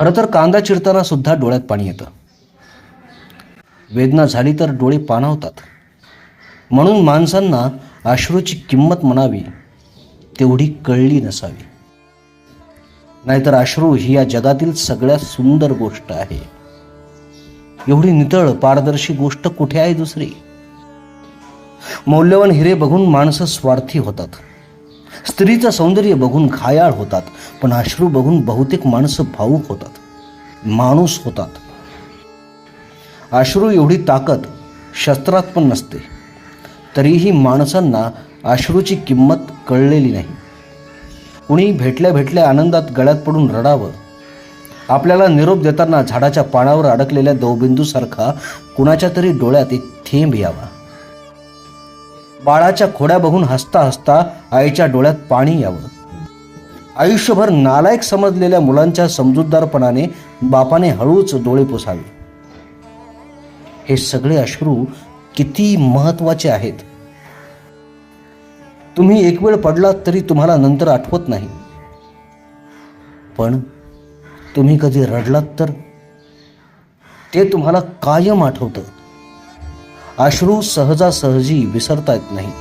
खरं तर कांदा चिरताना सुद्धा डोळ्यात पाणी येतं. वेदना झाली तर डोळे पाणावतात. म्हणून माणसांना अश्रूची किंमत म्हणावी तेवढी कळली नसावी. नाहीतर अश्रू ही या जगातील सगळ्यात सुंदर गोष्ट आहे. एवढी नितळ पारदर्शी गोष्ट कुठे आहे दुसरी? मौल्यवान हिरे बघून माणसं स्वार्थी होतात. स्त्रीचं सौंदर्य बघून घायाळ होतात पण अश्रू बघून बहुतेक माणसं भावूक होतात माणूस होतात. अश्रू एवढी ताकद शस्त्रात पण नसते. तरीही माणसांना अश्रूची किंमत कळलेली नाही. कुणी भेटल्या भेटल्या आनंदात गळ्यात पडून रडावं. आपल्याला निरोप देताना झाडाच्या पानावर अडकलेल्या दवबिंदूसारखा कुणाच्या तरी डोळ्यात एक थेंब यावा. बाळाच्या खोड्या बघून हसता हसता आईच्या डोळ्यात पाणी यावं. आयुष्यभर नालायक समजलेल्या मुलांच्या समजूतदारपणाने बापाने हळूच डोळे पुसावे. हे सगळे अश्रू किती महत्त्वाचे आहेत. तुम्ही एक वेळ पडलात तरी तुम्हाला नंतर आठवत नाही. पण तुम्ही कधी रडलात तर? ते तुम्हाला कायम आठवतं. अश्रू सहजासहजी विसरता येत नाही.